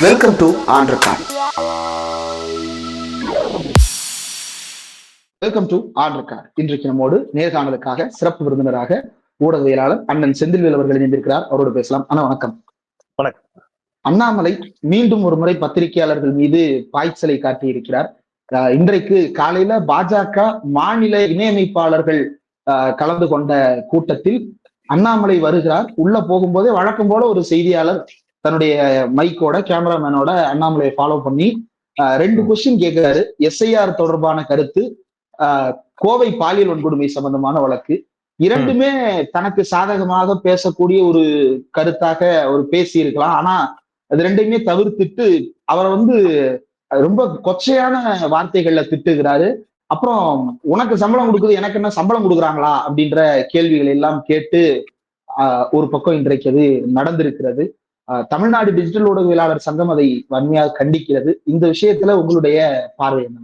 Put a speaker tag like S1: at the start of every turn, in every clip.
S1: Welcome to on record welcome to on record இன்றைக்கு நம்மோடு நேர்காணலுக்காக சிறப்பு விருந்தினராக ஊடகவியலாளர் அண்ணன் செந்தில்வேல் அவர்கள் இணைந்திருக்கிறார். அவரோடு பேசலாம். அண்ணா வணக்கம்.
S2: வணக்கம்.
S1: அண்ணாமலை மீண்டும் ஒரு முறை பத்திரிகையாளர்கள் மீது பாய்ச்சலை காட்டியிருக்கிறார். அஹ் இன்றைக்கு காலையில பாஜக மாநில இணையமைப்பாளர்கள் கலந்து கொண்ட கூட்டத்தில் அண்ணாமலை வருகிறார். உள்ள போகும்போதே வழக்கம் போல ஒரு செய்தியாளர் தன்னுடைய மைக்கோட கேமராமேனோட அண்ணாமலையை ஃபாலோ பண்ணி ரெண்டு கொஸ்டின் கேட்கிறாரு எஸ்ஐஆர் தொடர்பான கருத்து கோவை பாலியல் வன்கொடுமை சம்பந்தமான வழக்கு. இரண்டுமே தனக்கு சாதகமாக பேசக்கூடிய ஒரு கருத்தாக அவர் பேசி இருக்கலாம் ஆனா அது ரெண்டையுமே தவிர்த்துட்டு அவரை வந்து ரொம்ப கொச்சையான வார்த்தைகள்ல திட்டுகிறாரு. அப்புறம் உனக்கு சம்பளம் கொடுக்குது எனக்கு என்ன சம்பளம் கொடுக்குறாங்களா? அப்படின்ற கேள்விகள் எல்லாம் கேட்டு ஒரு பக்கம் இன்றைக்கு அது நடந்திருக்கிறது. தமிழ்நாடு டிஜிட்டல் ஊடகவியலாளர் சங்கம் அதை வன்மையாக கண்டிக்கிறது. இந்த விஷயத்துல உங்களுடைய பார்வை என்ன?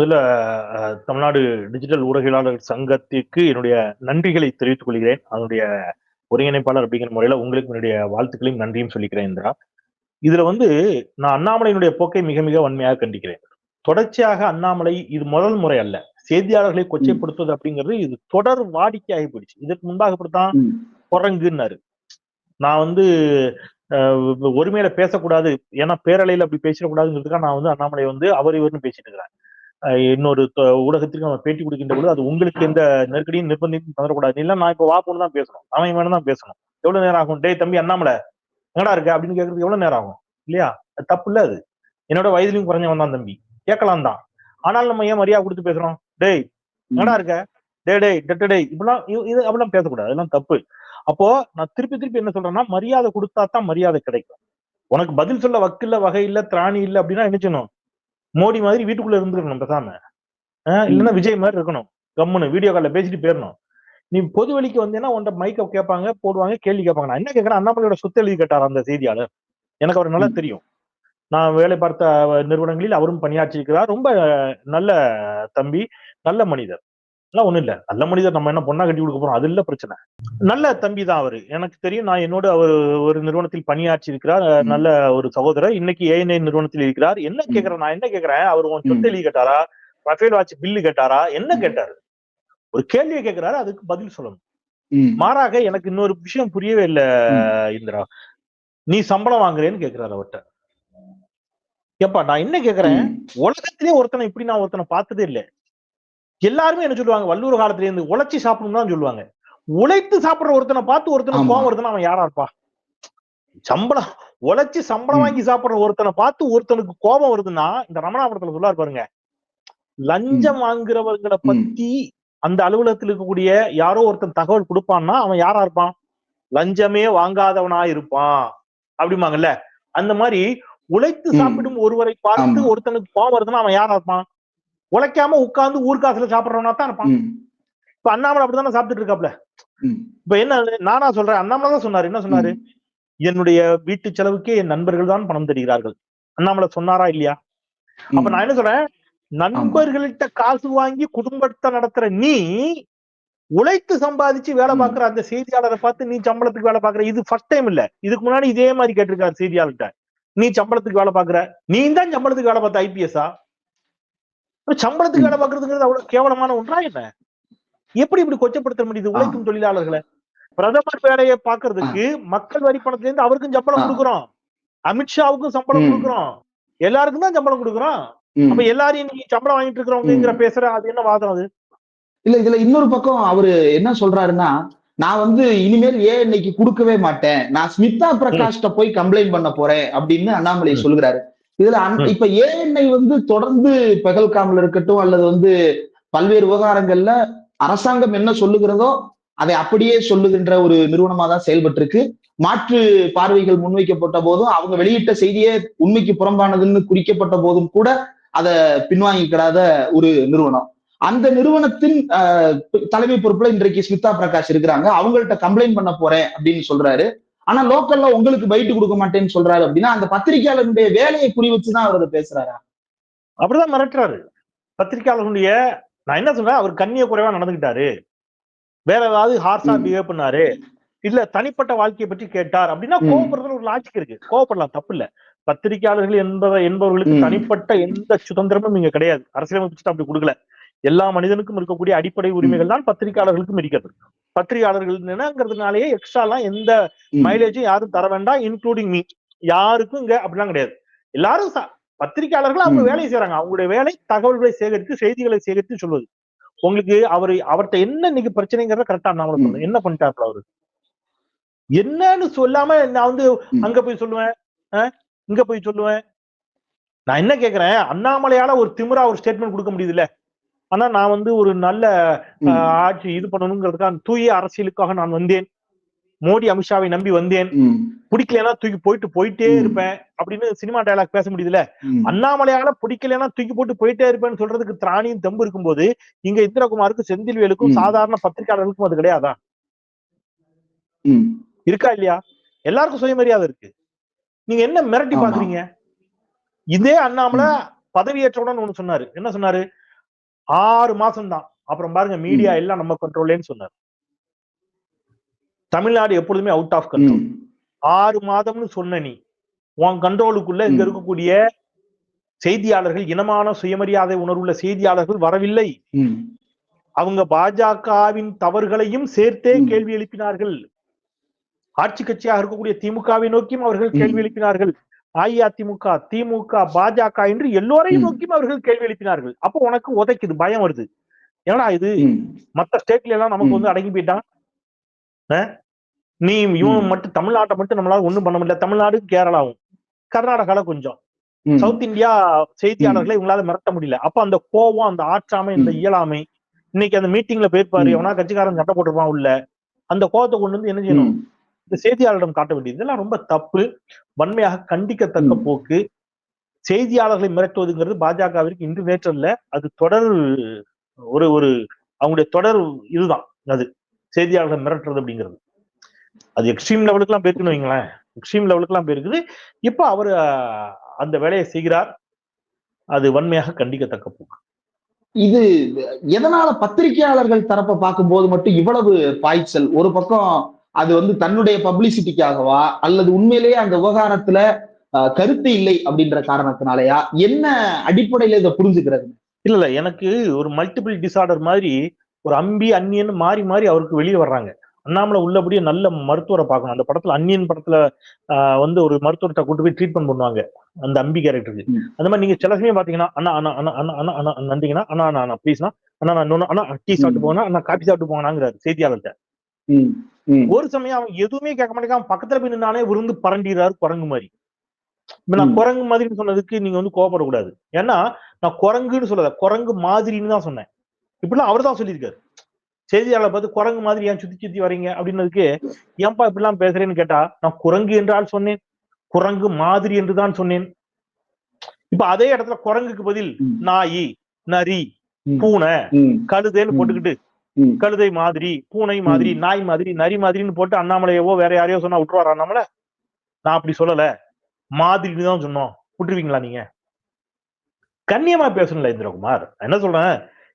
S2: முதல்ல தமிழ்நாடு டிஜிட்டல் ஊடகவியலாளர் சங்கத்திற்கு என்னுடைய நன்றிகளை தெரிவித்துக் கொள்கிறேன். அதனுடைய ஒருங்கிணைப்பாளர் அப்படிங்கிற முறையில உங்களுக்கு என்னுடைய வாழ்த்துக்களையும் நன்றியும் சொல்லிக்கிறேன் இந்திரா. இதுல வந்து நான் அண்ணாமலையினுடைய போக்கை மிக மிக வன்மையாக கண்டிக்கிறேன். தொடர்ச்சியாக அண்ணாமலை இது முதல் முறை அல்ல. செய்தியாளர்களை கொச்சைப்படுத்துவது அப்படிங்கிறது இது தொடர் வாடிக்கையாகி போயிடுச்சு. இதற்கு முன்பாக இப்படித்தான்
S1: ம்.
S2: குரங்குன்னாரு. நான் வந்து ஒருமையில பேசக்கூடாது. ஏன்னா பேரலையில அப்படி பேசிடக்கூடாதுங்கிறதுக்காக நான் வந்து அண்ணாமலை வந்து அவர் இவர்னு பேசிட்டு இருக்கிறேன் இன்னொரு ஊடகத்திற்கு நம்ம பேட்டி கொடுக்கின்ற பொழுது அது உங்களுக்கு எந்த நெருக்கடியும் நிர்பந்தியும் தந்துடக்கூடாது. இல்ல நான் இப்ப வா பொண்ணு தான் பேசணும். அவன் வேணும் தான் பேசணும். எவ்வளவு நேரம் ஆகும்? டேய் தம்பி அண்ணாமலை எங்கடா இருக்க? அப்படின்னு கேட்கறதுக்கு எவ்வளவு நேரம் ஆகும்? இல்லையா? அது தப்பு இல்ல அது. என்னோட வயதிலும் குறைஞ்சவன் தான் தம்பி. கேட்கலாம் தான். ஆனால் நம்ம ஏன் மரியாதை கொடுத்து பேசுறோம்? டேய் எங்கடா இருக்க? டே டேய் டெட்ட டேய் இப்படிலாம் இது அப்படிலாம் பேசக்கூடாது. அதெல்லாம் தப்பு. அப்போ நான் திருப்பி திருப்பி என்ன சொல்றேன்னா மரியாதை கொடுத்தா தான் மரியாதை கிடைக்கும். உனக்கு பதில் சொல்ல வக்கில்ல வகை இல்ல திராணி இல்ல அப்படின்னா என்ன செய்யணும்? மோடி மாதிரி வீட்டுக்குள்ள இருந்துருக்கணும் பேசாம இல்லைன்னா விஜய் மாதிரி இருக்கணும். கம்முன்னு வீடியோ கால்ல பேசிட்டு போயிடணும். நீ பொது வெளிக்கு வந்தேன்னா உன்ட மைக்க கேட்பாங்க போடுவாங்க கேள்வி கேட்பாங்க. நான் என்ன கேட்கறேன் அண்ணாமலையோட சொத்து எழுதி கேட்டார் அந்த செய்தியாளர்? எனக்கு அவர் நல்லா. தெரியும். நான் வேலை பார்த்த நிறுவனங்களில் அவரும் பணியாற்றியிருக்கிறார். ரொம்ப நல்ல தம்பி நல்ல மனிதர். எல்லாம் ஒண்ணும் இல்ல. நல்ல மனிதர் நம்ம என்ன பொண்ணா கட்டி கொடுக்க போறோம்? அது இல்ல பிரச்சனை. நல்ல தம்பி தான் அவரு. எனக்கு தெரியும் நான் என்னோட அவர் ஒரு நிறுவனத்தில் பணியாற்றி இருக்கிறார். நல்ல ஒரு சகோதரர். இன்னைக்கு ஏஎன்ஐ நிறுவனத்தில் இருக்கிறார். என்ன. கேக்குறேன் நான்? என்ன கேக்குறேன்? அவர் உன். சொத்து எழுதி கேட்டாரா? ரஃபேல் வாட்ச் பில்லு கேட்டாரா? என்ன. கேட்டாரு? ஒரு கேள்வியை கேட்கிறாரு அதுக்கு பதில் சொல்லணும். மாறாக எனக்கு இன்னொரு விஷயம் புரியவே இல்ல இந்திரா. நீ சம்பளம் வாங்குறேன்னு கேக்குறாரு அவர்ட்ட. ஏப்பா நான் என்ன கேக்குறேன். உலகத்திலே ஒருத்தனை இப்படி நான் ஒருத்தனை பார்த்ததே இல்ல. எல்லாருமே என்ன சொல்லுவாங்க வல்லூர் காலத்துல இருந்து உழைச்சி சாப்பிடணும் தான் சொல்லுவாங்க உழைத்து சாப்பிடுற ஒருத்தனை பார்த்து ஒருத்தனை. கோவம் வருதுன்னா அவன் யாரா இருப்பா சம்பளம் உழைச்சு சம்பளம். வாங்கி சாப்பிடுற ஒருத்தனை பார்த்து ஒருத்தனுக்கு கோபம் வருதுன்னா இந்த ரமணாபுரத்துல சொல்லாரு பாருங்க லஞ்சம் வாங்குறவர்களை. பத்தி அந்த அலுவலகத்தில் இருக்கக்கூடிய யாரோ ஒருத்தன் தகவல் கொடுப்பான்னா அவன் யாரா இருப்பான் லஞ்சமே வாங்காதவனா இருப்பான் அப்படிம்பாங்கல்ல அந்த மாதிரி உழைத்து. சாப்பிடும் ஒருவரை பார்த்து. ஒருத்தனுக்கு கோவம் வருதுன்னா அவன் யாரா இருப்பான் உழைக்காம உட்கார்ந்து ஊர்காசுல சாப்பிடுறவனா தான் இருப்பான். இப்ப அண்ணாமலை அப்படித்தானே சாப்பிட்டுட்டு இருக்காப்ல. இப்ப என்ன நானா சொல்றேன் அண்ணாமலை தான் சொன்னாரு என்ன சொன்னாரு? என்னுடைய வீட்டு செலவுக்கே என் நண்பர்கள் தான் பணம் தருகிறார்கள். அண்ணாமலை சொன்னாரா இல்லையா? அப்ப. நான் என்ன சொல்றேன்? நண்பர்கள்ட்ட காசு வாங்கி குடும்பத்தை நடத்துற நீ உழைத்து சம்பாதிச்சு வேலை
S1: ம்.
S2: பார்க்கிற அந்த செய்தியாளரை பார்த்து நீ சம்பளத்துக்கு வேலை பார்க்கிற இது ஃபர்ஸ்ட் டைம் இல்ல. இதுக்கு முன்னாடி இதே மாதிரி கேட்டிருக்காரு செய்தியாளர்கிட்ட. நீ சம்பளத்துக்கு வேலை பார்க்கிற நீ தான் சம்பளத்துக்கு வேலை பார்த்த ஐபிஎஸ்ஆ சம்பளத்துக்கு. வேலை பார்க்கறதுங்கிறது அவ்வளவு கேவலமான ஒன்றா என்ன? எப்படி இப்படி கொச்சப்படுத்த முடியுது உழைக்கும் தொழிலாளர்களை? பிரதமர் வேலையை பார்க்கறதுக்கு மக்கள் வரி பணத்துல இருந்து அவருக்கும் சம்பளம். கொடுக்குறோம். அமித்ஷாவுக்கும் சம்பளம். கொடுக்குறோம். எல்லாருக்கும் தான் சம்பளம் கொடுக்குறோம். அப்ப எல்லாரையும் நீங்க சம்பளம் வாங்கிட்டு இருக்கிறவங்கிற பேசுற அது என்ன வாதம் அது?
S1: இல்ல இதுல இன்னொரு பக்கம் அவரு என்ன சொல்றாருன்னா நான் வந்து இனிமேல் ஏன் இன்னைக்கு கொடுக்கவே மாட்டேன். நான் ஸ்மிதா பிரகாஷ்ட போய் கம்ப்ளைண்ட் பண்ண போறேன் அப்படின்னு அண்ணாமலை. சொல்கிறாரு இதுல. இப்ப ஏஎன்ஐ வந்து தொடர்ந்து பெகல்காம்ல இருக்கட்டும் அல்லது வந்து பல்வேறு விவகாரங்கள்ல அரசாங்கம் என்ன சொல்லுகிறதோ அதை அப்படியே சொல்லுகின்ற ஒரு நிறுவனமா தான் செயல்பட்டு இருக்கு மாற்று பார்வைகள் முன்வைக்கப்பட்ட போதும் அவங்க வெளியிட்ட செய்தியே உண்மைக்கு புறம்பானதுன்னு குறிக்கப்பட்ட போதும் கூட அதை பின்வாங்கிக்கிடாத ஒரு நிறுவனம். அந்த நிறுவனத்தின் தலைமை பொறுப்புல இன்றைக்கு ஸ்மிதா பிரகாஷ் இருக்கிறாங்க. அவங்கள்ட்ட கம்ப்ளைண்ட் பண்ண போறேன் அப்படின்னு சொல்றாரு. ஆனா லோக்கல்ல உங்களுக்கு பைட்டு கொடுக்க மாட்டேன்னு சொல்றாரு அப்படின்னா அந்த பத்திரிகையாளருடைய வேலையை குறி வச்சுதான் அவர் அதை பேசுறாரா?
S2: அப்படிதான் மிரட்டுறாரு. பத்திரிகையாளர்களுடைய நான் என்ன சொல்றேன்? அவர் கண்ணிய குறைவா நடந்துகிட்டாரு வேற ஏதாவது ஹார்ஸா. பிஹேவ் பண்ணாரு. இல்ல தனிப்பட்ட வாழ்க்கையை பற்றி கேட்டார் அப்படின்னா. கோவப்படுறதுல ஒரு லாஜிக் இருக்கு. கோவப்படலாம் தப்பு இல்ல. பத்திரிகையாளர்கள் என்பவ என்பவர்களுக்கு. தனிப்பட்ட எந்த சுதந்திரமும் இங்க கிடையாது. அரசியலமைப்பு அப்படி கொடுக்கல. எல்லா மனிதனுக்கும் இருக்கக்கூடிய அடிப்படை உரிமைகள் தான் பத்திரிகையாளர்களுக்கும் இருக்கிறது. பத்திரிகையாளர்கள் என்னங்கிறதுனாலயே எக்ஸ்ட்ரா எல்லாம் எந்த. மைலேஜும் யாரும் தர வேண்டாம் இன்க்ளூடிங் மீ யாருக்கும் இங்க அப்படிலாம் கிடையாது. எல்லாரும் பத்திரிகையாளர்கள் அவங்க. வேலையை செய்யறாங்க அவங்களுடைய வேலை தகவல்களை சேகரித்து செய்திகளை சேகரித்து சொல்வது. உங்களுக்கு அவரு அவர்ட்ட என்ன இன்னைக்கு பிரச்சனைங்கிறத கரெக்டா நாம
S1: ம்.
S2: சொல்லணும் என்ன பண்ணிட்டாப்ல அவரு? என்னன்னு சொல்லாம நான் வந்து. அங்க போய் சொல்லுவேன். இங்க போய் சொல்லுவேன். நான் என்ன கேக்குறேன்? அண்ணாமலையால ஒரு திமிரா ஒரு ஸ்டேட்மெண்ட் கொடுக்க முடியுதுல்ல? ஆனா நான் வந்து ஒரு நல்ல ஆட்சி இது பண்ணணுங்கிறதுக்காக தூய அரசியலுக்காக நான் வந்தேன் மோடி அமித்ஷாவை நம்பி வந்தேன். பிடிக்கலன்னா தூக்கி போயிட்டு போயிட்டே. இருப்பேன் அப்படின்னு சினிமா டயலாக் பேச முடியுதுல்ல
S1: ம்.
S2: அண்ணாமலையால பிடிக்கலன்னா தூக்கி போட்டு போயிட்டே இருப்பேன்னு சொல்றதுக்கு திராணியும் தெம்பு இருக்கும்போது இங்க இந்திரகுமாருக்கும் செந்தில்வேலுக்கும். சாதாரண பத்திரிகையாளர்களுக்கும் அது கிடையாதா. இருக்கா இல்லையா எல்லாருக்கும் சுயமரியாதை இருக்கு நீங்க என்ன மிரட்டி. பாக்குறீங்க இதே அண்ணாமலை பதவியேற்றவுடன் ஒண்ணு சொன்னாரு என்ன சொன்னாரு ஆறு மாசம் தான் அப்புறம் பாருங்க மீடியா எல்லாம் நம்ம கண்ட்ரோல்லேன்னு சொன்னாரு தமிழ்நாடு எப்பொழுதுமே அவுட் ஆஃப் கண்ட்ரோல். ஆறு மாதம்னு சொன்ன நீ உன் கண்ட்ரோலுக்குள்ள இங்க. இருக்கக்கூடிய செய்தியாளர்கள் இனமான சுயமரியாதை உணர்வுள்ள செய்தியாளர்கள் வரவில்லை. அவங்க பாஜகவின் தவறுகளையும் சேர்த்தே. கேள்வி எழுப்பினார்கள் ஆட்சி கட்சியாக இருக்கக்கூடிய திமுகவை நோக்கியும் அவர்கள் கேள்வி. எழுப்பினார்கள் அஇஅதிமுக திமுக பாஜக என்று எல்லோரையும். நோக்கியும் அவர்கள் கேள்வி எழுப்பினார்கள் அப்போ உனக்கு உதைக்குது பயம் வருது ஏன்னா இது. மத்த ஸ்டேட்ல எல்லாம் நமக்கு. வந்து அடங்கி போயிட்டான் அஹ்? நீ இவன். மட்டும் தமிழ்நாட்டை மட்டும் நம்மளால ஒண்ணும் பண்ண முடியல தமிழ்நாடு கேரளாவும் கர்நாடகால கொஞ்சம். சவுத் இந்தியா செய்தியாளர்களை இவங்களால மிரட்ட முடியல அப்ப அந்த கோவம் அந்த ஆற்றாமை இந்த. இயலாமை இன்னைக்கு அந்த மீட்டிங்ல போயிருப்பாரு. எவனா கட்சிக்காரன் சட்டை போட்டிருப்பான் உள்ள அந்த கோவத்தை கொண்டு வந்து என்ன செய்யணும். இந்த செய்தியாளரிடம் காட்ட வேண்டியது. இதெல்லாம் ரொம்ப தப்பு. வன்மையாக கண்டிக்கத்தக்க. போக்கு. செய்தியாளர்களை மிரட்டுவதுங்கிறது பாஜகவிற்கு இன்று நேற்றல்ல அது தொடர் ஒரு ஒரு அவங்களுடைய தொடர் இதுதான். அது செய்தியாளர்களை மிரட்டுறது அப்படிங்கிறது. அது எக்ஸ்ட்ரீம் லெவலுக்கு எல்லாம் போயிருக்குன்னு வைங்களேன். எக்ஸ்ட்ரீம் லெவலுக்கு எல்லாம் போயிருக்குது. இப்ப அவர் அந்த வேலையை செய்கிறார். அது வன்மையாக கண்டிக்கத்தக்க போக்கு.
S1: இது எதனால பத்திரிகையாளர்கள் தரப்பை பார்க்கும்போது மட்டும் இவ்வளவு பாய்ச்சல்? ஒரு பக்கம் அது வந்து தன்னுடைய பப்ளிசிட்டிக்காகவா அல்லது உண்மையிலேயே அந்த விவகாரத்துல கருத்து இல்லை அப்படின்ற காரணத்தினாலயா என்ன அடிப்படையில இதை புரிஞ்சுக்கிறது
S2: இல்ல இல்ல எனக்கு ஒரு மல்டிபிள் டிசார்டர் மாதிரி ஒரு அம்பி அந்நியன் மாறி மாறி அவருக்கு வெளியே வர்றாங்க அண்ணாமலை உள்ளபடியே நல்ல மருத்துவரை பார்க்கணும் அந்த படத்துல அந்நியன் படத்துல வந்து ஒரு மருத்துவர்கிட்ட கூட்டு போய் ட்ரீட்மெண்ட் பண்ணுவாங்க அந்த அம்பி கேரக்டருக்கு. அந்த மாதிரி நீங்க சில சமயம் பாத்தீங்கன்னா அண்ணா அண்ணா அண்ணா அண்ணா அண்ணா அண்ணா நன்றிங்கண்ணா அண்ணா அண்ணா அண்ணா ப்ளீஸ்ண்ணா அண்ணா நான் அண்ணா டீ சாப்பிட்டு. போனா அண்ணா காபி சாப்பிட்டு போனாங்கிறாரு செய்தியாளர்கிட்ட ஒரு சமயம் அவன் எதுவுமே கேட்க மாட்டேங்கான் பக்கத்துல போய் நின்னானே விருந்து பரண்டிடுறாரு குரங்கு மாதிரி நான். குரங்கு மாதிரின்னு சொன்னதுக்கு நீங்க வந்து கோவப்படக்கூடாது ஏன்னா நான் குரங்குன்னு சொல்லல குரங்கு மாதிரின்னு தான் சொன்னேன் இப்படிலாம் அவர் தான் சொல்லியிருக்காரு செய்தியாளர் பார்த்து குரங்கு மாதிரி ஏன் சுத்தி சுத்தி வரீங்க அப்படின்னதுக்கு ஏன்பா இப்படிலாம் பேசுறேன்னு கேட்டா நான் குரங்கு என்றால் சொன்னேன் குரங்கு மாதிரி என்று தான் சொன்னேன் இப்ப அதே இடத்துல குரங்குக்கு பதில். நாயி நரி. பூனை கழுதைன்னு. போட்டுக்கிட்டு. கழுதை மாதிரி பூனை மாதிரி நாய் மாதிரி நரி மாதிரின்னு போட்டு அண்ணாமலையவோ வேற யாரையோ சொன்னா விட்டுருவாரா அண்ணாமலை நான் அப்படி சொல்லல. மாதிரின்னு தான் சொன்னோம். விட்டுருவீங்களா நீங்க? கண்ணியமா பேசணும்ல இந்திரகுமார். என்ன சொல்றேன்?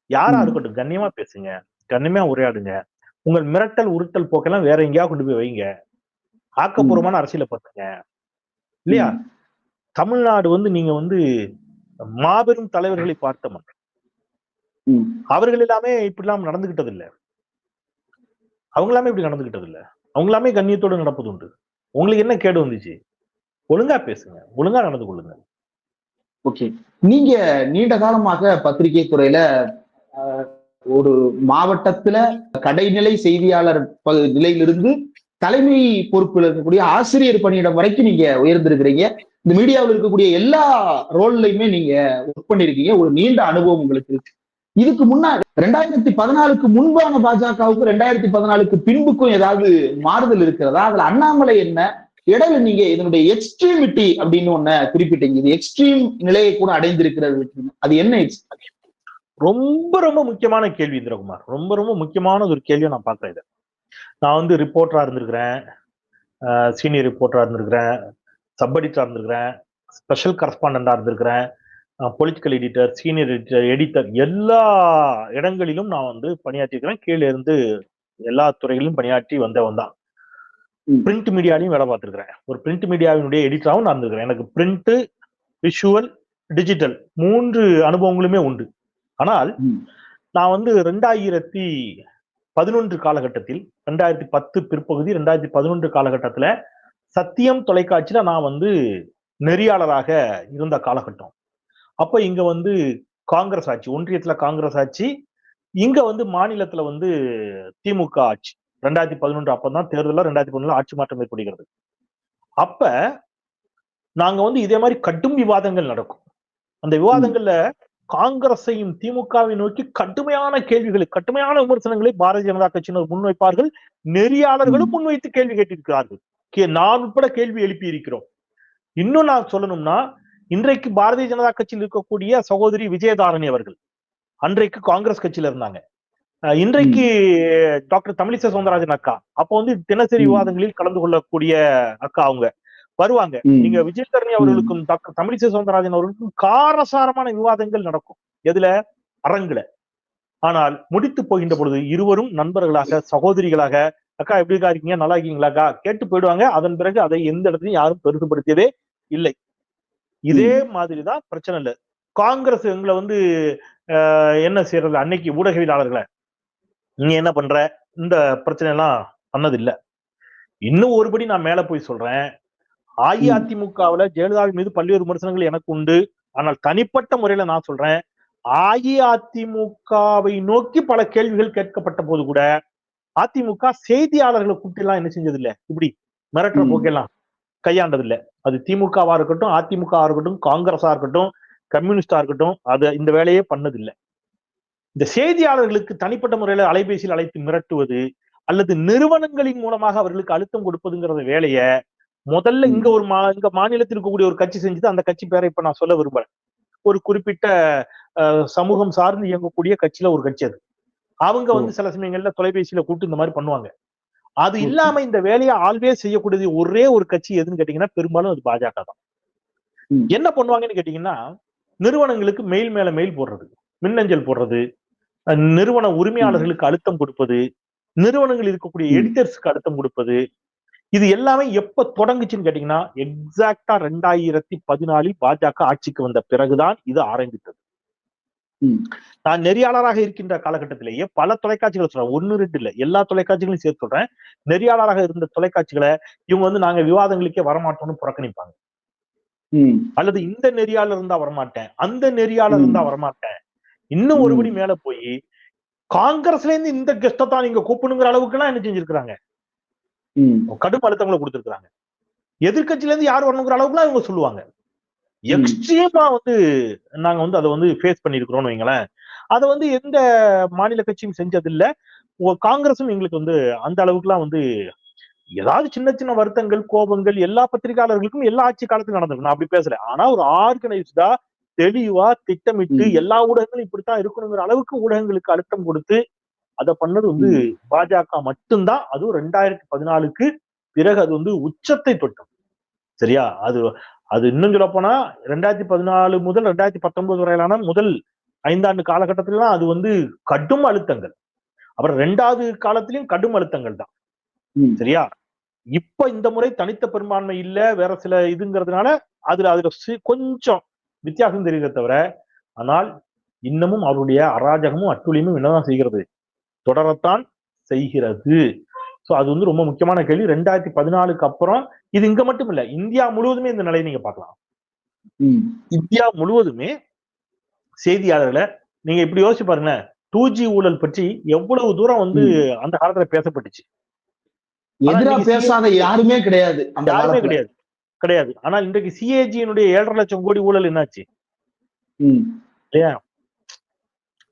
S2: யாரா. இருக்கட்டும் கண்ணியமா பேசுங்க. கண்ணியமா உரையாடுங்க. உங்கள் மிரட்டல் உருட்டல் போக்கெல்லாம் வேற எங்கேயா கொண்டு போய் வைங்க. ஆக்கப்பூர்வமான அரசியலை பண்ணுங்க இல்லையா? தமிழ்நாடு வந்து நீங்க வந்து மாபெரும் தலைவர்களை பார்த்த மன்றம்
S1: ம்.
S2: அவர்கள் எல்லாமே இப்படிலாம் நடந்துகிட்டது இல்ல அவங்க எல்லாமே இப்படி நடந்துகிட்டது இல்ல அவங்க எல்லாமே கண்ணியத்தோடு நடப்பது உண்டு. உங்களுக்கு என்ன கேடு வந்துச்சு? ஒழுங்கா பேசுங்க. ஒழுங்கா நடந்து கொள்ளுங்க
S1: ஓகே. நீங்க நீண்ட காலமாக பத்திரிகை துறையில ஒரு மாவட்டத்துல கடைநிலை செய்தியாளர் நிலையிலிருந்து தலைமை பொறுப்பில் இருக்கக்கூடிய ஆசிரியர் பணியிடம் வரைக்கும் நீங்க உயர்ந்திருக்கிறீங்க. இந்த மீடியாவில் இருக்கக்கூடிய எல்லா ரோல்லையுமே நீங்க ஒர்க் பண்ணிருக்கீங்க. ஒரு நீண்ட அனுபவம் உங்களுக்கு இருக்கு. இதுக்கு முன்னாடி ரெண்டாயிரத்தி பதினாலுக்கு முன்பான பாஜகவுக்கும் ரெண்டாயிரத்தி பதினாலுக்கு பின்புக்கும் ஏதாவது மாறுதல் இருக்கிறதா? அதுல அண்ணாமலை என்ன? இடையில நீங்க இதனுடைய எக்ஸ்ட்ரீமிட்டி அப்படின்னு ஒண்ண குறிப்பிட்டீங்க. இது எக்ஸ்ட்ரீம் நிலையை கூட அடைந்திருக்கிறது அது என்ன
S2: ரொம்ப ரொம்ப முக்கியமான கேள்வி இந்திரகுமார். ரொம்ப ரொம்ப முக்கியமான ஒரு கேள்வியை நான் பார்க்குறேன் இதை. நான் வந்து ரிப்போர்ட்டரா இருந்திருக்கிறேன். சீனியர் ரிப்போர்ட்டரா இருந்திருக்கிறேன். சப் எடிட்டரா இருந்திருக்கிறேன். ஸ்பெஷல் கரஸ்பாண்டண்டா இருந்திருக்கிறேன். Political editor senior editor editor எல்லா இடங்களிலும் நான் வந்து பணியாற்றிருக்கிறேன் கீழே இருந்து எல்லா துறைகளிலும் பணியாற்றி வந்தவன் தான். பிரிண்ட் மீடியாலையும் வேலை பார்த்திருக்கிறேன். ஒரு பிரிண்ட் மீடியாவினுடைய எடிட்டராகவும் நான் இருந்திருக்கிறேன் எனக்கு பிரிண்ட் விஷுவல் டிஜிட்டல் மூன்று அனுபவங்களுமே உண்டு. ஆனால். நான் வந்து ரெண்டாயிரத்தி பதினொன்று காலகட்டத்தில் ரெண்டாயிரத்தி பத்து பிற்பகுதி ரெண்டாயிரத்தி பதினொன்று காலகட்டத்துல சத்தியம் தொலைக்காட்சியில நான் வந்து நெறியாளராக இருந்த காலகட்டம். அப்ப இங்க வந்து காங்கிரஸ் ஆட்சி ஒன்றியத்துல காங்கிரஸ் ஆட்சி இங்க வந்து மாநிலத்துல வந்து திமுக ஆட்சி. ரெண்டாயிரத்தி பதினொன்று அப்பதான் தேர்தலில் ரெண்டாயிரத்தி பதினொன்று ஆட்சி மாற்றம் ஏற்படுகிறது. அப்ப நாங்க வந்து இதே மாதிரி கடும் விவாதங்கள் நடக்கும். அந்த விவாதங்கள்ல காங்கிரஸையும் திமுகவை நோக்கி கடுமையான கேள்விகளை கடுமையான விமர்சனங்களை பாரதிய ஜனதா கட்சியினர் முன்வைப்பார்கள். நெறியாளர்களும் முன்வைத்து கேள்வி கேட்டிருக்கிறார்கள். நான் உட்பட கேள்வி எழுப்பி இருக்கிறோம் இன்னும் நான் சொல்லணும்னா இன்றைக்கு பாரதிய ஜனதா கட்சியில் இருக்கக்கூடிய சகோதரி விஜயதாரணி அவர்கள் அன்றைக்கு காங்கிரஸ் கட்சியில இருந்தாங்க. இன்றைக்கு டாக்டர் தமிழிசை சவுந்தரராஜன் அக்கா. அப்போ வந்து தினசரி. விவாதங்களில் கலந்து கொள்ளக்கூடிய அக்கா அவங்க வருவாங்க. நீங்க விஜயதரணி அவர்களுக்கும் டாக்டர் தமிழிசை சவுந்தரராஜன் அவர்களுக்கும் காரசாரமான விவாதங்கள் நடக்கும். எதுல? அரங்குல. ஆனால் முடித்து போகின்ற பொழுது இருவரும் நண்பர்களாக சகோதரிகளாக அக்கா எப்படி இருக்கா இருக்கீங்க? நல்லா இருக்கீங்களாக்கா கேட்டு போயிடுவாங்க. அதன் பிறகு அதை எந்த இடத்துலயும் யாரும் பெருசுபடுத்தியதே இல்லை. இதே மாதிரிதான் பிரச்சனை இல்லை. காங்கிரஸ் எங்களை வந்து என்ன செய்யறது? அன்னைக்கு ஊடகவியலாளர்களை. நீங்க என்ன பண்ற? இந்த பிரச்சனை எல்லாம் பண்ணது இல்ல இன்னும் ஒருபடி நான் மேல போய் சொல்றேன். அஇஅதிமுகவுல ஜெயலலிதாவின் மீது பல்வேறு விமர்சனங்கள் எனக்கு உண்டு. ஆனால் தனிப்பட்ட முறையில நான் சொல்றேன். அஇஅதிமுகவை நோக்கி பல கேள்விகள் கேட்கப்பட்ட போது கூட அதிமுக செய்தியாளர்களை கூப்பிட்டு எல்லாம் என்ன செஞ்சது இல்ல இப்படி மிரட்டுற. போக்கெல்லாம். கையாண்டது இல்ல அது திமுகவா இருக்கட்டும் அதிமுகவா இருக்கட்டும் காங்கிரஸா இருக்கட்டும் கம்யூனிஸ்டா இருக்கட்டும் அது இந்த வேலையே பண்ணது இல்ல இந்த செய்தியாளர்களுக்கு தனிப்பட்ட முறையில அலைபேசியில் அழைத்து மிரட்டுவது அல்லது நிறுவனங்களின் மூலமாக அவர்களுக்கு அழுத்தம் கொடுப்பதுங்கிற வேலைய முதல்ல இங்க ஒரு மா இங்க மாநிலத்தில் இருக்கக்கூடிய ஒரு கட்சி செஞ்சது அந்த கட்சி பேரை இப்ப நான் சொல்ல விரும்புறேன் ஒரு குறிப்பிட்ட அஹ், சமூகம் சார்ந்து இயங்கக்கூடிய கட்சியில ஒரு கட்சி அது. அவங்க வந்து சில சமயங்கள்ல தொலைபேசியில கூப்பிட்டு இந்த மாதிரி பண்ணுவாங்க. அது. இல்லாம இந்த வேலையை ஆல்வேஸ் செய்யக்கூடியது ஒரே ஒரு கட்சி எதுன்னு கேட்டீங்கன்னா பெரும்பாலும் அது பாஜக தான். என்ன பண்ணுவாங்கன்னு கேட்டீங்கன்னா நிறுவனங்களுக்கு மெயில் மேல மெயில் போடுறது மின்னஞ்சல் போடுறது நிறுவன உரிமையாளர்களுக்கு அழுத்தம் கொடுப்பது நிறுவனங்கள் இருக்கக்கூடிய. எடிட்டர்ஸ்க்கு அழுத்தம் கொடுப்பது இது எல்லாமே எப்ப தொடங்குச்சுன்னு கேட்டீங்கன்னா எக்ஸாக்டா ரெண்டாயிரத்தி பதினாலில் பாஜக ஆட்சிக்கு வந்த பிறகுதான் இது ஆரம்பித்தது. நான் நெறியாளராக இருக்கின்ற காலகட்டத்திலேயே பல தொலைக்காட்சிகள் சொல்றேன். ஒன்னு ரெண்டு இல்ல. எல்லா தொலைக்காட்சிகளையும் சேர்த்து சொல்றேன். நெறியாளராக இருந்த தொலைக்காட்சிகளை இவங்க வந்து நாங்க விவாதங்களுக்கே வரமாட்டோம்னு புறக்கணிப்பாங்க. அல்லது இந்த நெறியாளர் இருந்தா வரமாட்டேன். அந்த நெறியாளர். இருந்தா வரமாட்டேன். இன்னும். ஒருபடி மேல போய் காங்கிரஸ்ல இருந்து இந்த கெஸ்ட தான் நீங்க கூப்பிடுங்கிற அளவுக்கு எல்லாம் என்ன செஞ்சிருக்கிறாங்க. கடும் அழுத்தங்களை கொடுத்திருக்கிறாங்க. எதிர்க்கட்சியில இருந்து யார் வரணுங்கிற அளவுக்குலாம் இவங்க சொல்லுவாங்க. எக்ஸ்ட்ரீமா வந்து நாங்க வந்து அதை வந்து ஃபேஸ் பண்ணிருக்கிறோம்னு வைங்களேன். அதை வந்து எந்த மாநில கட்சியும் செஞ்சதில்ல. காங்கிரஸும் எங்களுக்கு வந்து அந்த அளவுக்குலாம் வந்து ஏதாவது சின்ன சின்ன வருத்தங்கள் கோபங்கள் எல்லா பத்திரிகையாளர்களுக்கும் எல்லா ஆட்சி காலத்திலும் நடந்திருக்கு. நான் அப்படி பேசல. ஆனா ஒரு ஆர்கனைஸ்டா தெளிவா திட்டமிட்டு. எல்லா ஊடகங்களும் இப்படித்தான் இருக்கணுங்கிற அளவுக்கு ஊடகங்களுக்கு அழுத்தம் கொடுத்து அதை பண்ணது வந்து பாஜக மட்டும்தான். அதுவும் ரெண்டாயிரத்தி பதினாலுக்கு பிறகு அது வந்து உச்சத்தை தொட்டும். சரியா? அது அது இன்னும் சொல்ல போனா ரெண்டாயிரத்தி பதினாலு முதல் ரெண்டாயிரத்தி பத்தொன்பது வரையிலான முதல் ஐந்தாண்டு காலகட்டத்திலாம் அது வந்து கடும் அழுத்தங்கள். அப்புறம் ரெண்டாவது காலத்திலயும் கடும் அழுத்தங்கள் தான். சரியா? இப்ப இந்த முறை தனித்த பெரும்பான்மை இல்ல வேற சில இதுங்கிறதுனால அதுல அதுல கொஞ்சம் வித்தியாசம் தெரியுதே தவிர ஆனால் இன்னமும் அவருடைய அராஜகமும் அட்டுழியமும் என்னதான் செய்கிறது? தொடரத்தான் செய்கிறது. சோ அது வந்து ரொம்ப முக்கியமான கேள்வி. ரெண்டாயிரத்தி பதினாலுக்கு அப்புறம் இது இங்க மட்டும் இல்ல இந்தியா முழுவதுமே இந்த நிலையை நீங்க பார்க்கலாம். இந்தியா முழுவதுமே செய்தியாளர்களை நீங்க இப்படி யோசிச்சு பாருங்களேன் டூ ஜி ஊழல் பற்றி எவ்வளவு தூரம் வந்து அந்த காலத்துல பேசப்பட்டுச்சு.
S1: எதிரா பேசாத யாருமே கிடையாது அந்த
S2: யாருமே கிடையாது. கிடையாது. ஆனா இன்றைக்கு சிஏஜியினுடைய ஏழரை லட்சம் கோடி ஊழல் என்னாச்சு. இல்லையா?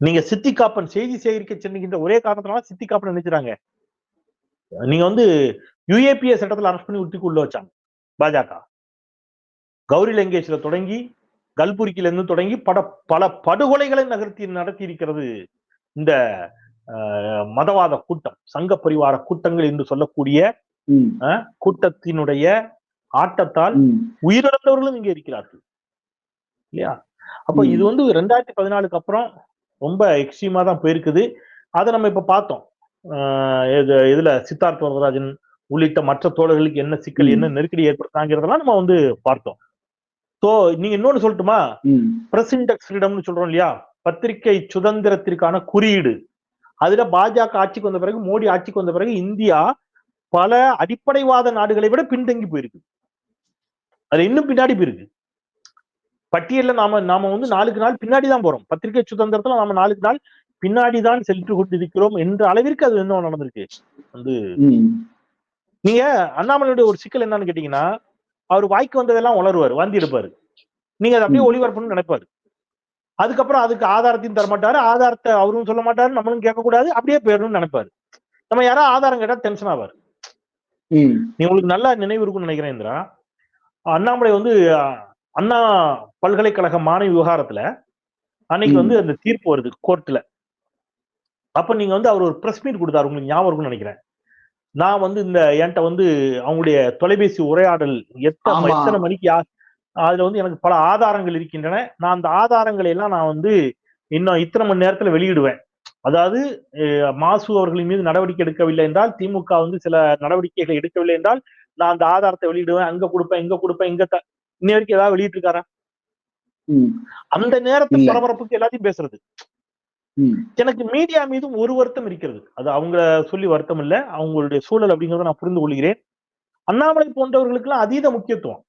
S2: நீங்க சித்தி காப்பன் செய்தி சேகரிக்க சென்றுகின்ற ஒரே காரணத்தினால சித்தி காப்பன் நினைச்சாங்க நீங்க வந்து யுஏபிஏ சட்டத்துல அரெஸ்ட் பண்ணி உத்திக்கு உள்ள வச்சாங்க பாஜக கௌரி லங்கேஷ்ல தொடங்கி கல்புரிக்கில இருந்து தொடங்கி பட பல படுகொலைகளை நகர்த்தி நடத்தி இருக்கிறது இந்த மதவாத கூட்டம் சங்க பரிவார கூட்டங்கள் என்று சொல்லக்கூடிய. கூட்டத்தினுடைய ஆட்டத்தால். உயிரிழந்தவர்களும் இங்க இருக்கிறார்கள் இல்லையா அப்ப. இது வந்து ரெண்டாயிரத்தி பதினாலுக்கு அப்புறம் ரொம்ப எக்ஸ்ட்ரீமா தான் போயிருக்குது அதை நம்ம இப்ப பார்த்தோம் இதுல சித்தார்த் வரதராஜன் உள்ளிட்ட மற்ற தோழர்களுக்கு என்ன சிக்கல். என்ன நெருக்கடி ஏற்படுத்தாங்கிறதெல்லாம் நம்ம வந்து பார்த்தோம். சோ நீங்க இன்னொன்னு சொல்லட்டுமா? பிரஸ் இண்டெக்ஸ் ஃப்ரீடம்னு சொல்றோம் இல்லையா? பத்திரிகை சுதந்திரத்திற்கான குறியீடு. அதுல பாஜக ஆட்சிக்கு வந்த பிறகு மோடி ஆட்சிக்கு வந்த பிறகு இந்தியா பல அடிப்படைவாத நாடுகளை விட பின்தங்கி போயிருக்கு. அது இன்னும் பின்னாடி போயிருக்கு. பட்டியல்ல நாம நாம வந்து நாளுக்கு நாள் பின்னாடி தான் போறோம். பத்திரிகை சுதந்திரத்துல நாம நாளுக்கு நாள் பின்னாடி தான் சென்று கொண்டிருக்கிறோம் என்ற அளவிற்கு அது என்ன நடந்திருக்கு. வந்து நீங்க அண்ணாமலையுடைய ஒரு சிக்கல் என்னன்னு கேட்டீங்கன்னா அவர் வாய்க்கு வந்ததெல்லாம் உளருவார் வாந்தி எடுப்பாரு நீங்க அதை அப்படியே. ஒளிபரப்புன்னு நினைப்பாரு. அதுக்கப்புறம் அதுக்கு ஆதாரத்தையும் தர மாட்டாரு ஆதாரத்தை அவரும் சொல்ல மாட்டாரு நம்மளும் கேட்கக்கூடாது அப்படியே போயிடணும்னு நினைப்பாரு. நம்ம யாராவது ஆதாரம் கேட்டா டென்ஷன் ஆவார். நீ உங்களுக்கு நல்லா நினைவு இருக்கும்னு நினைக்கிறேன் இந்திரா. அண்ணாமலை வந்து அண்ணா பல்கலைக்கழக மாணவி விவகாரத்துல அன்னைக்கு. வந்து அந்த தீர்ப்பு வருது கோர்ட்ல அப்ப நீங்க வந்து அவர் ஒரு பிரஸ் மீட் கொடுத்தாரு உங்களுக்கு ஞாபகம் இருக்கும்னு நினைக்கிறேன். நான் வந்து இந்த என்கிட்ட வந்து அவங்களுடைய தொலைபேசி உரையாடல் எத்தனை. எத்தனை மணிக்கு அதுல வந்து எனக்கு பல ஆதாரங்கள் இருக்கின்றன. நான் அந்த ஆதாரங்களை எல்லாம் நான் வந்து இன்னும் இத்தனை மணி நேரத்துல வெளியிடுவேன். அதாவது மாசு அவர்களின் மீது நடவடிக்கை எடுக்கவில்லை என்றால் திமுக வந்து சில நடவடிக்கைகளை எடுக்கவில்லை என்றால் நான் அந்த ஆதாரத்தை வெளியிடுவேன். அங்க கொடுப்பேன் இங்க கொடுப்பேன் இங்க த- இன்ன வரைக்கும் ஏதாவது வெளியிட்டு இருக்காரா அந்த நேரத்து. பரபரப்புக்கு எல்லாத்தையும் பேசுறது. எனக்கு மீடியா மீதும் ஒரு வருத்தம் இருக்கிறது. அது அவங்க சொல்லி வருத்தம் இல்ல. அவங்களுடைய சூழல் அப்படிங்கறத நான் புரிந்து கொள்கிறேன். அண்ணாமலை போன்றவர்களுக்கெல்லாம் அதீத முக்கியத்துவம்.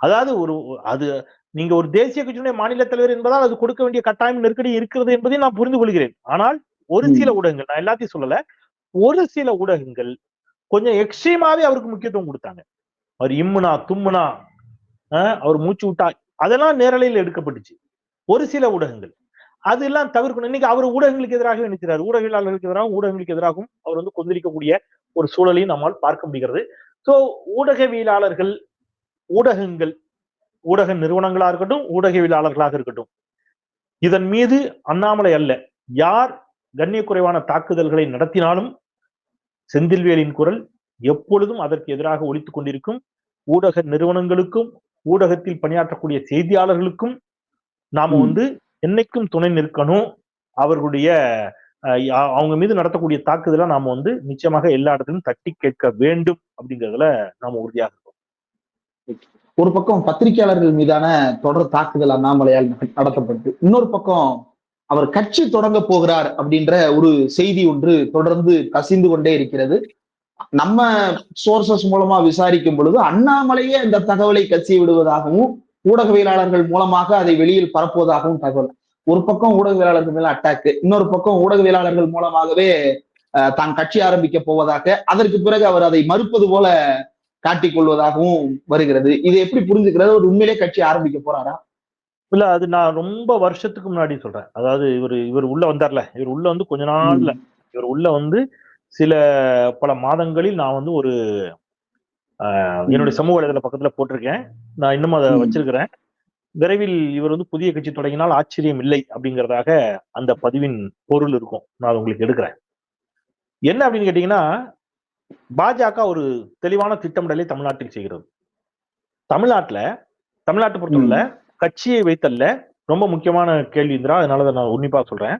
S2: அதாவது ஒரு அது நீங்க ஒரு தேசிய கட்சியினுடைய மாநில தலைவர் என்பதால் அது கொடுக்க வேண்டிய கட்டாயம் நெருக்கடி இருக்கிறது என்பதை நான் புரிந்து கொள்கிறேன். ஆனால் ஒரு. சில ஊடகங்கள் நான் எல்லாத்தையும் சொல்லல. ஒரு சில ஊடகங்கள் கொஞ்சம் எக்ஸ்ட்ரீமாவே அவருக்கு முக்கியத்துவம் கொடுத்தாங்க. அவர் இம்முனா தும்முனா அவர் மூச்சு விட்டா அதெல்லாம் நேரலையில் எடுக்கப்பட்டுச்சு. ஒரு சில ஊடகங்கள். அதெல்லாம் தவிர்க்கணும். இன்னைக்கு அவர் ஊடகங்களுக்கு எதிராக நினைக்கிறார் ஊடகவியலாளர்களுக்கு எதிராகவும் ஊடகங்களுக்கு எதிராகவும் அவர் வந்து கொந்தளிக்கக்கூடிய ஒரு சூழலையும் நம்மால் பார்க்க முடிகிறது. சோ ஊடகவியலாளர்கள் ஊடகங்கள் ஊடக நிறுவனங்களா இருக்கட்டும் ஊடகவியலாளர்களாக இருக்கட்டும் இதன் மீது அண்ணாமலை அல்ல. யார் கண்ணியக்குறைவான தாக்குதல்களை நடத்தினாலும் செந்தில்வேலின் குரல் எப்பொழுதும் அதற்கு எதிராக ஒலித்துக் கொண்டிருக்கும். ஊடக நிறுவனங்களுக்கும் ஊடகத்தில் பணியாற்றக்கூடிய செய்தியாளர்களுக்கும் நாம. வந்து என்னைக்கும் துணை நிற்கணும். அவர்களுடைய அவங்க மீது நடத்தக்கூடிய தாக்குதலை நாம வந்து நிச்சயமாக எல்லா இடத்திலும் தட்டி கேட்க வேண்டும் அப்படிங்கறதுல நாம உறுதியாக இருக்கோம்.
S1: ஒரு பக்கம் பத்திரிகையாளர்கள் மீதான தொடர் தாக்குதல் அண்ணாமலையால் நடத்தப்பட்டு இன்னொரு பக்கம் அவர் கட்சி தொடங்க போகிறார் அப்படின்ற ஒரு செய்தி ஒன்று தொடர்ந்து கசிந்து கொண்டே இருக்கிறது. நம்ம சோர்சஸ் மூலமா விசாரிக்கும் பொழுது அண்ணாமலையே அந்த தகவலை கசி விடுவதாகவும் ஊடகவியலாளர்கள் மூலமாக அதை வெளியில் பரப்புவதாகவும் தகவல். ஒரு பக்கம் ஊடகவியலாளர்கள் மேல அட்டாக் இன்னொரு பக்கம் ஊடகவியலாளர்கள் மூலமாகவே தான் கட்சி ஆரம்பிக்க போவதாக அதற்கு பிறகு அவர் அதை மறுப்பது போல காட்டிக் கொள்வதாகவும் வருகிறது. இதை எப்படி புரிஞ்சுக்கிறது? ஒரு உண்மையிலே கட்சி ஆரம்பிக்க போறாரா?
S2: இல்ல அது நான் ரொம்ப வருஷத்துக்கு முன்னாடி சொல்றேன். அதாவது இவர் இவர் உள்ள வந்தார்ல. இவர் உள்ள வந்து கொஞ்ச நாள்ல. இவர் உள்ள வந்து சில பல மாதங்களில் நான் வந்து ஒரு என்னுடைய சமூக வலைதள பக்கத்துல போட்டிருக்கேன். நான் இன்னும் அதை. வச்சிருக்கிறேன். விரைவில் இவர் வந்து புதிய கட்சி தொடங்கினால் ஆச்சரியம் இல்லை அப்படிங்கறதாக அந்த பதிவின் பொருள் இருக்கும். நான் அதை உங்களுக்கு எடுக்கிறேன். என்ன அப்படின்னு கேட்டீங்கன்னா பாஜக ஒரு தெளிவான திட்டமிடலை தமிழ்நாட்டில் செய்கிறது. தமிழ்நாட்டுல தமிழ்நாட்டை பொறுத்தவரையில கட்சியை வைத்தல்ல. ரொம்ப முக்கியமான கேள்வி இந்திரா அதனால அதை நான் உன்னிப்பா சொல்றேன்.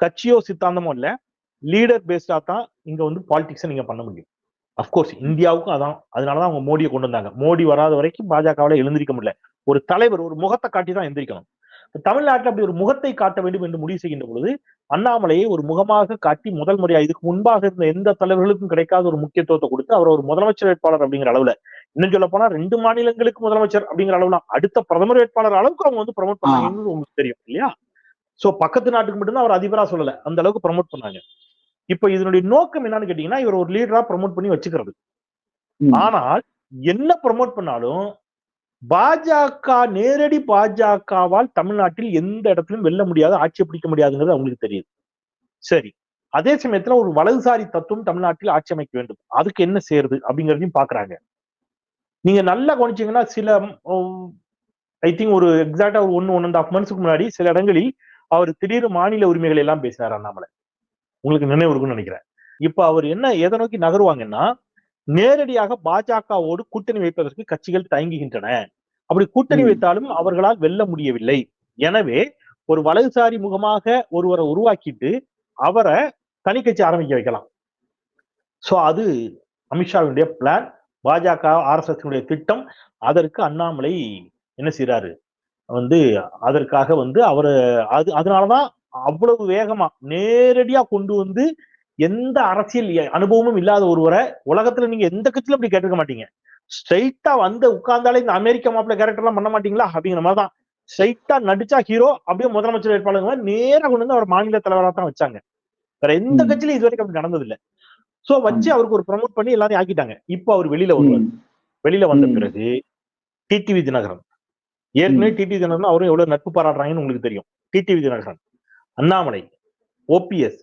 S2: கட்சியோ சித்தாந்தமோ இல்ல லீடர் பேஸ்டா தான் இங்க வந்து பாலிடிக்ஸை நீங்க பண்ண முடியும். அப்கோர்ஸ் இந்தியாவுக்கும் அதான். அதனாலதான் அவங்க மோடியை கொண்டு வந்தாங்க. மோடி வராத வரைக்கும் பாஜகவால எழுந்திருக்க முடியல. ஒரு தலைவர் ஒரு முகத்தை காட்டி தான் எந்திரிக்கணும் தமிழ்நாட்டுல அப்படி ஒரு முகத்தை காட்ட வேண்டும் என்று முடிவு செய்கின்ற பொழுது அண்ணாமலையை ஒரு முகமாக காட்டி முதல் முறையா இதுக்கு முன்பாக இருந்த எந்த தலைவர்களுக்கும் கிடைக்காத ஒரு முக்கியத்துவத்தை கொடுத்து அவர் ஒரு முதலமைச்சர் வேட்பாளர் அப்படிங்கிற அளவுல இன்னும் சொல்ல போனா ரெண்டு மாநிலங்களுக்கு முதலமைச்சர் அப்படிங்கிற அளவுல அடுத்த பிரதமர் வேட்பாளர் அளவுக்கு அவங்க வந்து ப்ரமோட் பண்ணாங்கன்னு உங்களுக்கு தெரியும் இல்லையா? சோ பக்கத்து நாட்டுக்கு மட்டும்தான் அவர் அதிபரா சொல்லல. அந்த அளவுக்கு ப்ரமோட் பண்ணாங்க. இப்ப இதனுடைய நோக்கம் என்னன்னு கேட்டீங்கன்னா இவர் ஒரு லீடரா ப்ரமோட் பண்ணி வச்சுக்கிறது. ஆனால் என்ன ப்ரமோட் பண்ணாலும் பாஜக நேரடி பாஜகவால் தமிழ்நாட்டில் எந்த இடத்திலும் வெல்ல முடியாது ஆட்சி பிடிக்க முடியாதுங்கிறது அவங்களுக்கு தெரியுது. சரி. அதே சமயத்துல ஒரு வலதுசாரி தத்துவம் தமிழ்நாட்டில் ஆட்சி அமைக்க வேண்டும். அதுக்கு என்ன செய்யறது அப்படிங்கறதையும் பாக்குறாங்க நீங்க நல்லா கவனிச்சீங்கன்னா சில ஐ திங்க் ஒரு எக்ஸாக்டா ஒரு ஒன்னு ஒன் அண்ட் ஆஃப் மந்த்ஸ்க்கு முன்னாடி சில இடங்களில் அவர் திடீர் மாநில உரிமைகள் எல்லாம் பேசினார் அண்ணாமலை. உங்களுக்கு நினைவு இருக்கும்னு நினைக்கிறேன். இப்ப அவர் என்ன எதை நோக்கி நகருவாங்கன்னா நேரடியாக பாஜகவோடு கூட்டணி வைப்பதற்கு கட்சிகள் தயங்குகின்றன. அப்படி கூட்டணி. வைத்தாலும் அவர்களால் வெல்ல முடியவில்லை. எனவே ஒரு வலதுசாரி முகமாக ஒருவரை உருவாக்கிட்டு அவரை தனி கட்சி ஆரம்பிக்க வைக்கலாம். சோ அது அமித்ஷாவினுடைய பிளான் பாஜக ஆர்எஸ்எஸ் திட்டம். அதற்கு அண்ணாமலை என்ன செய்யறாரு வந்து அதற்காக வந்து அவரு அது அதனாலதான் அவ்வளவு வேகமா நேரடியா கொண்டு வந்து எந்த அரசியல் அனுபவமும் இல்லாத ஒருவரை உலகத்துல நீங்க எந்த கட்சியிலும் அப்படி கேட்டிருக்க மாட்டீங்க. ஸ்ட்ரைட்டா வந்து உட்கார்ந்தாலே இந்த அமெரிக்க மாப்பிள்ள கேரக்டர் எல்லாம் பண்ண மாட்டீங்களா? அப்படிங்கிற மாதிரிதான் ஸ்ட்ரைட்டா நடிச்சா ஹீரோ அப்படியே முதலமைச்சர் வேட்பாளர் நேரா கொண்டு வந்து அவர் மாநில தலைவராக தான் வச்சாங்க. வேற எந்த. கட்சியிலும் இது வரைக்கும் அப்படி நடந்தது இல்ல சோ வச்சு அவருக்கு ஒரு ப்ரமோட் பண்ணி எல்லாரையும் ஆக்கிட்டாங்க. இப்போ அவர் வெளியில வருவார். வெளியில வந்த. பிறகு டிடிவி தினகரன். ஏற்கனவே டிடிவி தினகரன் அவரும் எவ்வளவு நட்பு பாராட்டுறாங்கன்னு உங்களுக்கு தெரியும். டிடிவி தினகரன். அண்ணாமலை ஓபிஎஸ்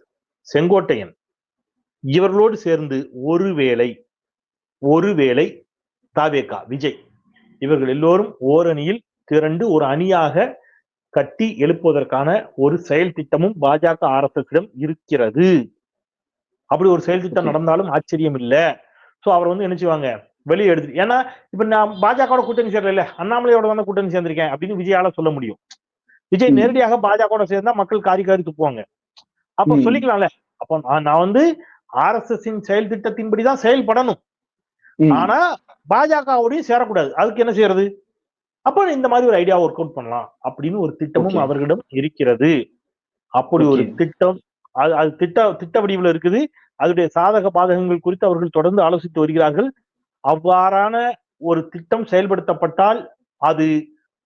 S2: செங்கோட்டையன் இவர்களோடு சேர்ந்து ஒருவேளை ஒருவேளை தாவேகா விஜய் இவர்கள் எல்லோரும் ஓரணியில் திரண்டு ஒரு அணியாக கட்டி எழுப்புவதற்கான ஒரு செயல் திட்டமும் பாஜக ஆர்எஸ்எஸ் இருக்கிறது. அப்படி ஒரு செயல் திட்டம். நடந்தாலும் ஆச்சரியம் இல்ல சோ அவர் வந்து என்ன செய்வாங்க? வெளியே எடுத்து ஏன்னா இப்ப நான் பாஜகவோட கூட்டணி சேரல அண்ணாமலையோட தானே கூட்டணி சேர்ந்திருக்கேன் அப்படின்னு விஜயால சொல்ல முடியும். விஜய். நேரடியாக பாஜகவோட சேர்ந்தா மக்கள் காரி காரி துப்புவாங்க அப்ப. சொல்லிக்கலாம்ல அப்போ நான் வந்து ஆர்எஸ்எஸ் செயல் திட்டத்தின்படிதான் செயல்படணும். ஆனா பாஜகவோடயும் சேரக்கூடாது அதுக்கு என்ன செய்யறது அப்ப இந்த மாதிரி ஒரு ஐடியா ஒர்க் அவுட் பண்ணலாம் அப்படின்னு ஒரு திட்டமும். அவர்களிடம் இருக்கிறது அப்படி ஒரு. திட்டம் அது அது திட்ட திட்ட வடிவில் இருக்குது அதனுடைய சாதக பாதகங்கள் குறித்து அவர்கள் தொடர்ந்து ஆலோசித்து வருகிறார்கள் அவ்வாறான ஒரு திட்டம் செயல்படுத்தப்பட்டால் அது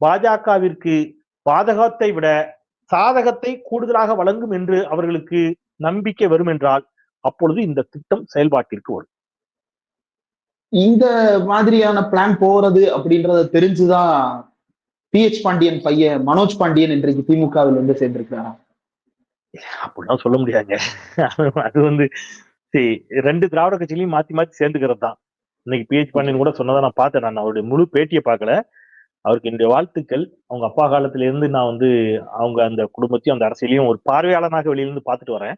S2: பாஜகவிற்கு பாதகத்தை விட சாதகத்தை கூடுதலாக வழங்கும் என்று அவர்களுக்கு நம்பிக்கை வரும் என்றால் அப்பொழுது இந்த திட்டம் செயல்பாட்டிற்கு வரும்.
S1: இந்த மாதிரியான பிளான் போறது அப்படின்றத தெரிஞ்சுதான் பிஹெச் பாண்டியன் பையன் மனோஜ் பாண்டியன் இன்றைக்கு திமுகவில் வந்து சேர்ந்திருக்கிறாரா?
S2: அப்படிலாம் சொல்ல முடியாதுங்க. அது வந்து சரி ரெண்டு திராவிட கட்சியிலையும் மாத்தி மாத்தி சேர்ந்துக்கிறது தான் இன்னைக்கு பிஹெச் பாண்டியன் கூட சொன்னதை நான் பார்த்தேன். நான் அவருடைய முழு பேட்டியை பார்க்கல. அவருக்கு என்னுடைய வாழ்த்துக்கள். அவங்க அப்பா காலத்துல இருந்து நான் வந்து அவங்க அந்த குடும்பத்தையும் அந்த அரசியலையும் ஒரு பார்வையாளனாக வெளியில இருந்து பார்த்துட்டு வரேன்.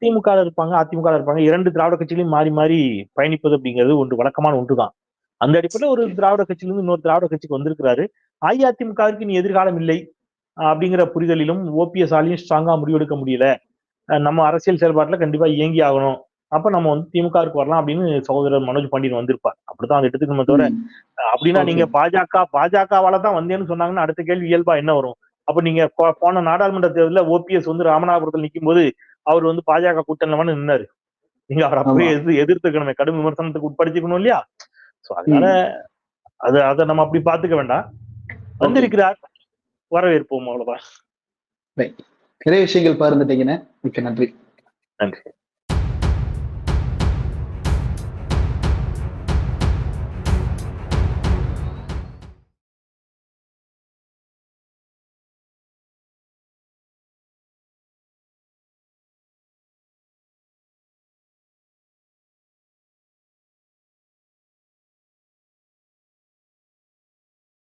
S2: திமுக இருப்பாங்க அதிமுக இருப்பாங்க. இரண்டு திராவிட கட்சியிலையும் மாறி மாறி பயணிப்பது அப்படிங்கிறது ஒன்று வழக்கமான ஒன்றுதான். அந்த அடிப்படையில் ஒரு திராவிட கட்சியிலிருந்து இன்னொரு திராவிட கட்சிக்கு வந்திருக்கிறாரு. அஇஅதிமுகவிற்கு இனி எதிர்காலம் இல்லை. அப்படிங்கிற புரிதலிலும் ஓபிஎஸ் ஆலையும் ஸ்ட்ராங்கா முடிவெடுக்க முடியல. நம்ம அரசியல் செயல்பாட்டுல கண்டிப்பா இயங்கி ஆகணும். அப்ப நம்ம வந்து திமுகவுக்கு வரலாம் அப்படின்னு சகோதரர் மனோஜ் பாண்டியன் வந்திருப்பார். அப்படித்தான் அந்த இடத்துக்கு நம்ம தவிர. அப்படின்னா. நீங்க பாஜக பாஜகவால தான் வந்தேன்னு சொன்னாங்கன்னா அடுத்த கேள்வி இயல்பா என்ன வரும்? அப்ப நீங்க போன நாடாளுமன்ற தேர்தலில் ஓபிஎஸ் வந்து ராமநாதபுரத்தில் நிற்கும் போது அவர் வந்து பாஜக கூட்டணில நின்னாரு. நீங்க அவர் அப்பவே
S1: ஆமா.
S2: எதிர்த்து எதிர்த்துக்கணுமே. கடும் விமர்சனத்துக்கு உட்படுத்திக்கணும் இல்லையா? சோ அதனால அது அதை நம்ம அப்படி பாத்துக்க வேண்டாம். வந்திருக்கிறார். வரவேற்போம் அவ்வளவுதான்.
S1: நிறைய விஷயங்கள் பகிர்ந்துட்டீங்கன்னு மிக்க நன்றி.
S2: நன்றி.